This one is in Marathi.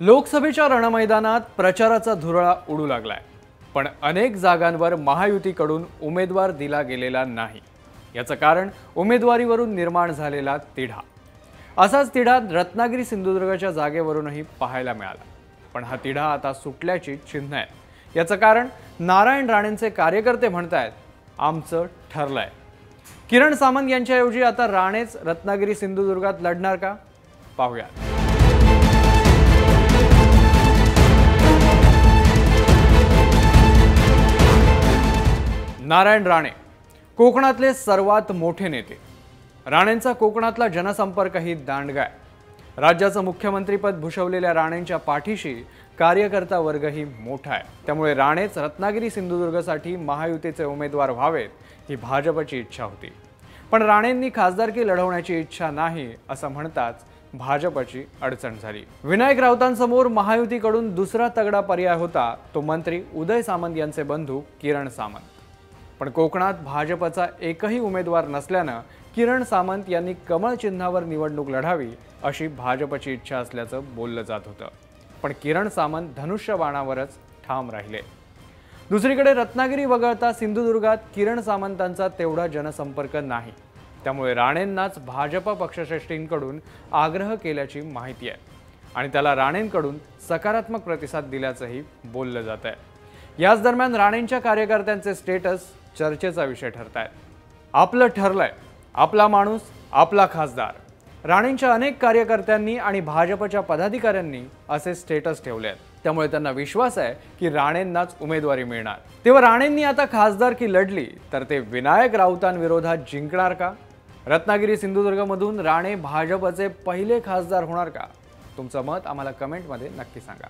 लोकसभेच्या रणमैदानात प्रचाराचा धुरळा उडू लागलाय. पण अनेक जागांवर महायुतीकडून उमेदवार दिला गेलेला नाही. याचं कारण उमेदवारीवरून निर्माण झालेला तिढा. असाच तिढा रत्नागिरी सिंधुदुर्गच्या जागेवरूनही पाहायला मिळाला. पण हा तिढा आता सुटल्याची चिन्ह आहेत. याचं कारण नारायण राणेंचे कार्यकर्ते म्हणतायत आमचं ठरलंय. किरण सामंत यांच्याऐवजी आता राणेच रत्नागिरी सिंधुदुर्गात लढणार का? पाहूयात. नारायण राणे कोकणातले सर्वात मोठे नेते. राणेंचा कोकणातला जनसंपर्कही दांडगा आहे राज्याचं मुख्यमंत्रीपद भूषवलेल्या राणेंच्या पाठीशी कार्यकर्ता वर्गही मोठा आहे. त्यामुळे राणेच रत्नागिरी सिंधुदुर्गसाठी महायुतीचे उमेदवार व्हावेत ही भाजपची इच्छा होती. पण राणेंनी खासदारकी लढवण्याची इच्छा नाही असं म्हणताच भाजपची अडचण झाली. विनायक राऊतांसमोर महायुतीकडून दुसरा तगडा पर्याय होता तो मंत्री उदय सामंत यांचे बंधू किरण सामंत. पण कोकणात भाजपचा एकही उमेदवार नसल्यानं किरण सामंत यांनी कमळ चिन्हावर निवडणूक लढावी अशी भाजपची इच्छा असल्याचं बोललं जात होतं. पण किरण सामंत धनुष्यबाणावरच ठाम राहिले. दुसरीकडे रत्नागिरी वगळता सिंधुदुर्गात किरण सामंतांचा तेवढा जनसंपर्क नाही. त्यामुळे राणेंनाच भाजप पक्षश्रेष्ठींकडून आग्रह केल्याची माहिती आहे. आणि त्याला राणेंकडून सकारात्मक प्रतिसाद दिल्याचंही बोललं जात आहे याच दरम्यान राणेंच्या कार्यकर्त्यांचे स्टेटस चर्चेचा विषय ठरत आहेत आपलं ठरलंय. आपला माणूस आपला खासदार. राणेंच्या अनेक कार्यकर्त्यांनी आणि भाजपच्या पदाधिकाऱ्यांनी असे स्टेटस ठेवले आहेत त्यामुळे त्यांना विश्वास आहे की राणेंनाच उमेदवारी मिळणार. तेव्हा राणेंनी आता खासदारकी लढली तर ते विनायक राऊतांविरोधात जिंकणार का? रत्नागिरी सिंधुदुर्गमधून राणे भाजपचे पहिले खासदार होणार का? तुमचं मत आम्हाला कमेंटमध्ये नक्की सांगा.